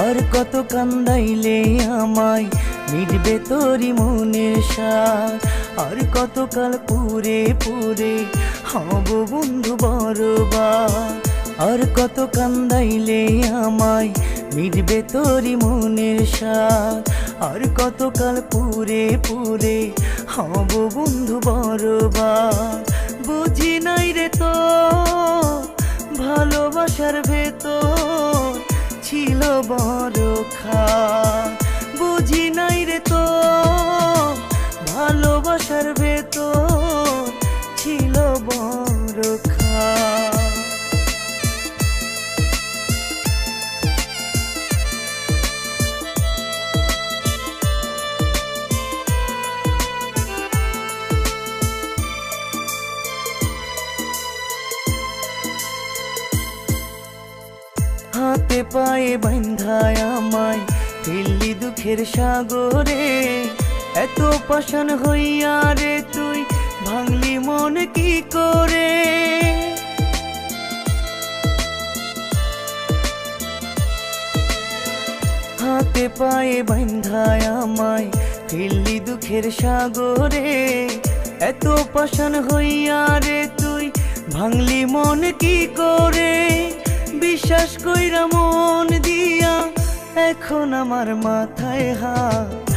আর কত কান্দাইলে আমায় মিটবে তোরি মনের সার আর কত কাল পুরে পুরে হব বন্ধু বড়বার আর কত কান্দাইলে আমায় মিটবে তোরি মনের সার আর কত কাল পুরে পুরে হব বন্ধু বড়বার বুঝি নাই রে তো ভালোবাসার ভেতর বড় খা। বুঝি নাই রে তো হাতে পায়ে বান্ধায় আমায়। ফেললি দুঃখের সাগরে এত পাষাণ হইয়া রে তুই ভাঙলি মন কি করে? হাতে পায়ে বান্ধায় আমায়। ফেললি দুঃখের সাগরে এত পাষাণ হইয়া রে তুই ভাঙলি মন কি করে? বিশ্বাস কইরা মন দিয়া এখন আমার মাথায় হাত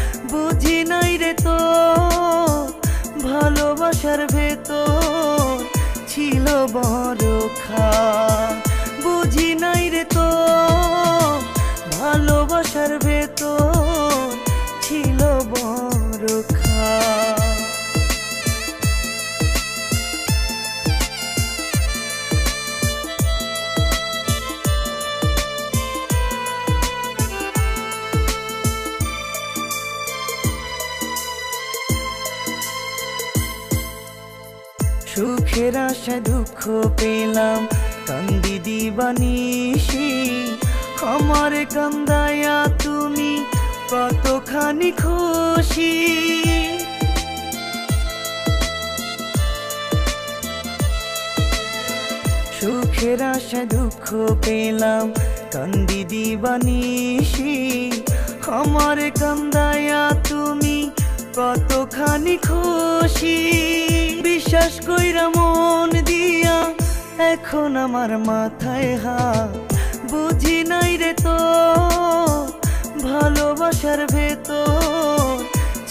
সুখের আশা দুঃখ পেলাম। কান্দি দিবানিসি আমার কান্দায়া তুমি কতখানি খুশি? সুখের আশা দুঃখ পেলাম। কান্দি দিবানিসি আমার কান্দায়া তুমি কতখানি খুশি, বিশ্বাস কইরা মন দিয়া এখন আমার মাথায় হাত। বুঝি নাই রে তো ভালোবাসার ভেতর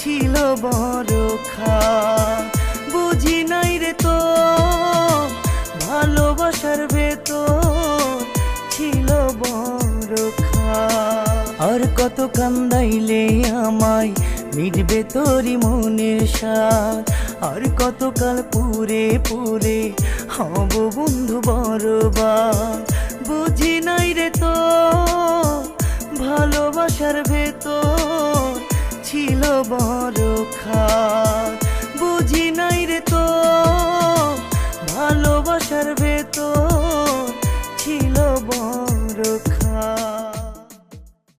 ছিল বড় খা বুঝি নাই রে তো ভালোবাসার ভেতর ছিল বড় খা আর কত কান্দাইলে আমায় মিটবে তোরি মনের সাথ আর কতকাল পুরে পুরে হব বন্ধু বরবার বুঝি নাই রে তো ভালোবাসার ভেতর ছিল বড় খাত।